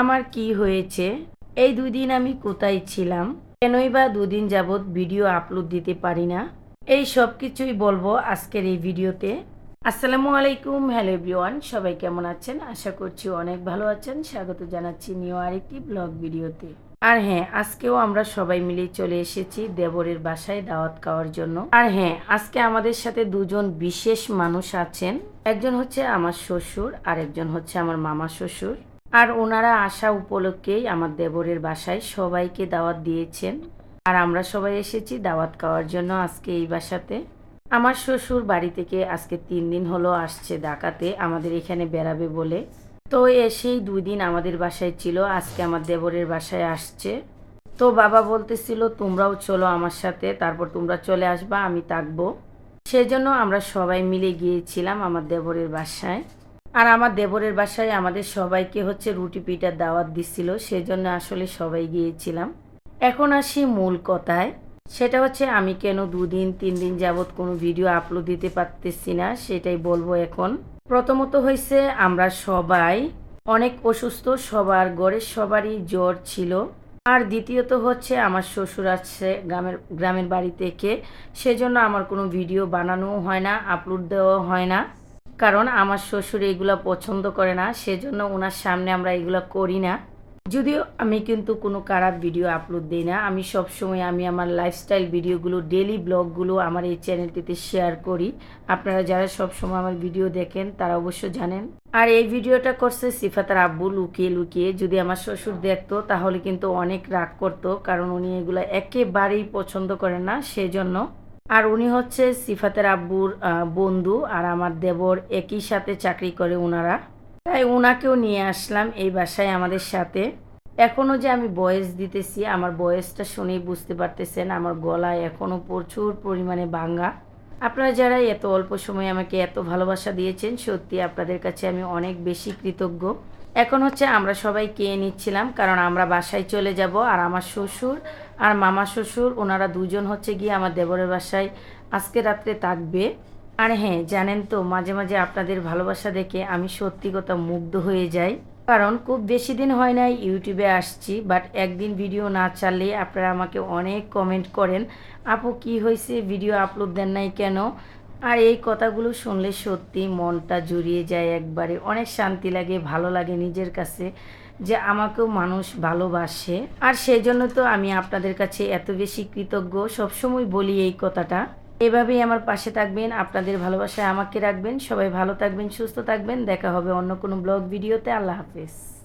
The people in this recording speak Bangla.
আমার কি হয়েছে? এই দুই দিন আমি কোথায় ছিলাম? কেনই বা দুদিন যাবৎ ভিডিও আপলোড দিতে পারি না। এই সব কিছুই বলব আজকের এই ভিডিওতে। আসসালামু আলাইকুম, হ্যালো এভরিওয়ান, সবাই কেমন আছেন? আশা করছি অনেক ভালো আছেন। স্বাগত জানাচ্ছি নিউ আরেকটি ব্লগ ভিডিওতে। আর হ্যাঁ আজকেও আমরা সবাই মিলে চলে এসেছি দেবরের বাসায় দাওয়াত খাওয়ার জন্য। আর হ্যাঁ আজকে আমাদের সাথে দুজন বিশেষ মানুষ আছেন। একজন হচ্ছে আমার শ্বশুর আর একজন হচ্ছে আমার মামা শ্বশুর। আর ওনারা আসা উপলক্ষেই আমার দেবরের বাসায় সবাইকে দাওয়াত দিয়েছেন। আর আমরা সবাই এসেছি দাওয়াত খাওয়ার জন্য আজকে এই বাসাতে। আমার শ্বশুর বাড়ি থেকে আজকে তিন দিন হলো আসছে ডাকাতে আমাদের এখানে বেড়াবে বলে। তো এসেই দুই দিন আমাদের বাসায় ছিল, আজকে আমার দেবরের বাসায় আসছে। তো বাবা বলতেছিল, তোমরাও চলো আমার সাথে, তারপর তোমরা চলে আসবা, আমি থাকব। সেজন্য আমরা সবাই মিলে গিয়েছিলাম আমার দেবরের বাসায়। আর আমার দেবরের বাসায় আমাদের সবাইকে হচ্ছে রুটি পিঠার দাওয়াত দিছিল সেজন্য আসলে সবাই গিয়েছিলাম। এখন আসি মূল কথায়। সেটা হচ্ছে আমি কেন দুদিন তিন দিন যাবৎ কোনো ভিডিও আপলোড দিতে পারতেছি না, সেটাই বলব এখন। প্রথমত হয়েছে আমরা সবাই অনেক অসুস্থ, সবার ঘরের সবারই জ্বর ছিল। আর দ্বিতীয়ত হচ্ছে আমার শ্বশুর আসছে গ্রামের গ্রামের বাড়ি থেকে, সেজন্য আমার কোনো ভিডিও বানানোও হয় না, আপলোড দেওয়া হয় না। কারণ আমার শ্বশুর এগুলো পছন্দ করে না, সেজন্য ওনার সামনে আমরা এগুলো করি না। যদিও আমি কিন্তু কোনো খারাপ ভিডিও আপলোড দিই না। আমি সব সময় আমি আমার লাইফস্টাইল ভিডিওগুলো ডেলি ব্লগগুলো আমার এই চ্যানেলটিতে শেয়ার করি। আপনারা যারা সব সময় আমার ভিডিও দেখেন, তারা অবশ্য জানেন। আর এই ভিডিওটা করছে সিফাতার আব্বু লুকিয়ে লুকিয়ে। যদি আমার শ্বশুর দেখতো, তাহলে কিন্তু অনেক রাগ করতো, কারণ উনি এগুলো একেবারেই পছন্দ করেন না, সেজন্য আর উনি হচ্ছে সিফাতের আব্বুর বন্ধু আর আমার দেবর একই সাথে চাকরি করে ওনারা তাই ওনাকেও নিয়ে আসলাম এই বাসায় আমাদের সাথে। এখনও যে আমি বয়েস দিতেছি, আমার বয়েসটা শুনেই বুঝতে পারতেছেন, আমার গলায় এখনও প্রচুর পরিমাণে ভাঙ্গা আপনারা যারা এত অল্প সময়ে আমাকে এত ভালোবাসা দিয়েছেন, সত্যি আপনাদের কাছে আমি অনেক বেশি কৃতজ্ঞ। এখন হচ্ছে আমরা সবাই কে নিচ্ছিলাম, কারণ আমরা বাসায় চলে যাব আর আমার শ্বশুর আর মামা শ্বশুর, ওনারা দুজন হচ্ছে গিয়ে আমার দেবরের বাসায় আজকে রাত্রে থাকবে। আর হ্যাঁ জানেন তো, মাঝে মাঝে আপনাদের ভালোবাসা দেখে আমি সত্যি কথা মুগ্ধ হয়ে যাই। কারণ খুব বেশি দিন হয় নাই ইউটিউবে আসছি বাট একদিন ভিডিও না চালে আপনারা আমাকে অনেক কমেন্ট করেন, আপু, কি হয়েছে? ভিডিও আপলোড দেন নাই কেন? আর এই কথাগুলো শুনলে সত্যি মনটা জুড়িয়ে যায় একবারে। অনেক শান্তি লাগে, ভালো লাগে নিজের কাছে যে আমাকেও মানুষ ভালোবাসে। আর সেই জন্য তো আমি আপনাদের কাছে এত বেশি কৃতজ্ঞ। সবসময় বলি এই কথাটা। এভাবেই আমার পাশে থাকবেন, আপনাদের ভালোবাসায় আমাকে রাখবেন। সবাই ভালো থাকবেন, সুস্থ থাকবেন। দেখা হবে অন্য কোনো ব্লগ ভিডিওতে। আল্লাহ হাফেজ।